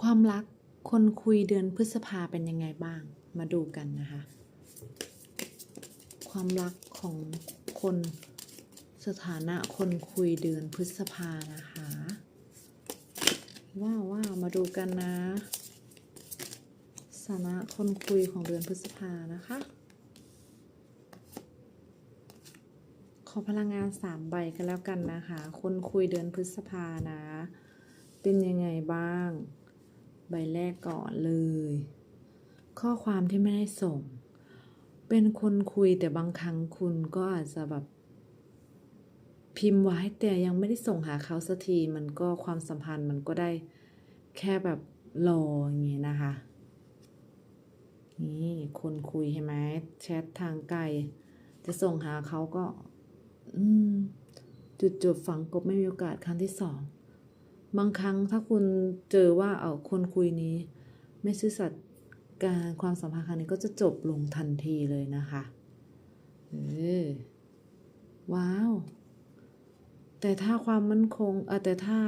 ความรักคนคุยเดือนพฤษภาเป็นยังไงบ้าง มาดูกันนะคะ ความรักของคนสถานะคนคุยเดือนพฤษภานะคะ ว้าวว้ามาดูกันนะสถานะคนคุยของเดือนพฤษภานะคะ ขอพลังงานสามใบกันแล้วกันนะคะ คนคุยเดือนพฤษภานะ เป็นยังไงบ้าง ใบแรกก่อนเลย ข้อความที่ไม่ได้ส่ง เป็นคนคุยแต่บางครั้งคุณก็อาจจะแบบ พิมพ์ไว้แต่ยังไม่ได้ส่งหาเขาสักทีมันก็ความสัมพันธ์มันก็ได้แค่แบบรออย่างงี้นะคะนี่คนคุยใช่ไหมแชททางไกล จะส่งหาเขาก็ อืม จุดจบฝังกบไม่มีโอกาสครั้งที่สอง บางครั้งถ้าคุณเจอว่าเอาคนคุยนี้ ไม่ซื่อสัตย์การความสัมพันธ์ครั้งนี้ก็จะจบลงทันทีเลยนะคะเออว้าว แต่ถ้าความมั่นคงเออแต่ถ้า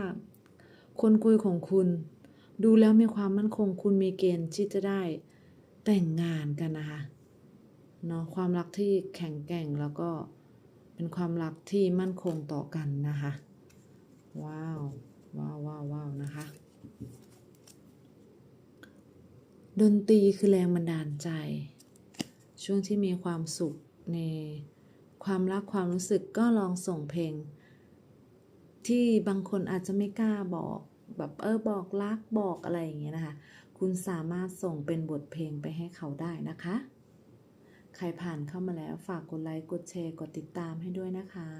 คนคุยของคุณ ดูแล้วมีความมั่นคง คุณมีเกณฑ์ที่จะได้แต่งงานกันนะคะเนาะความรักที่แข็งแกร่งแล้วก็เป็นความรักที่มั่นคงต่อกันนะคะ ว้าว ว้าวว้าวว้าวนะคะ ดนตรีคือแรงบันดาลใจ ช่วงที่มีความสุขในความรักความรู้สึกก็ลองส่งเพลง ที่บางคนอาจจะไม่กล้าบอกแบบเออบอกรักบอกอะไรอย่างเงี้ยนะคะ คุณสามารถส่งเป็นบทเพลงไปให้เขาได้นะคะ ใครผ่านเข้ามาแล้วฝากกดไลค์กดแชร์กดติดตามให้ด้วยนะคะ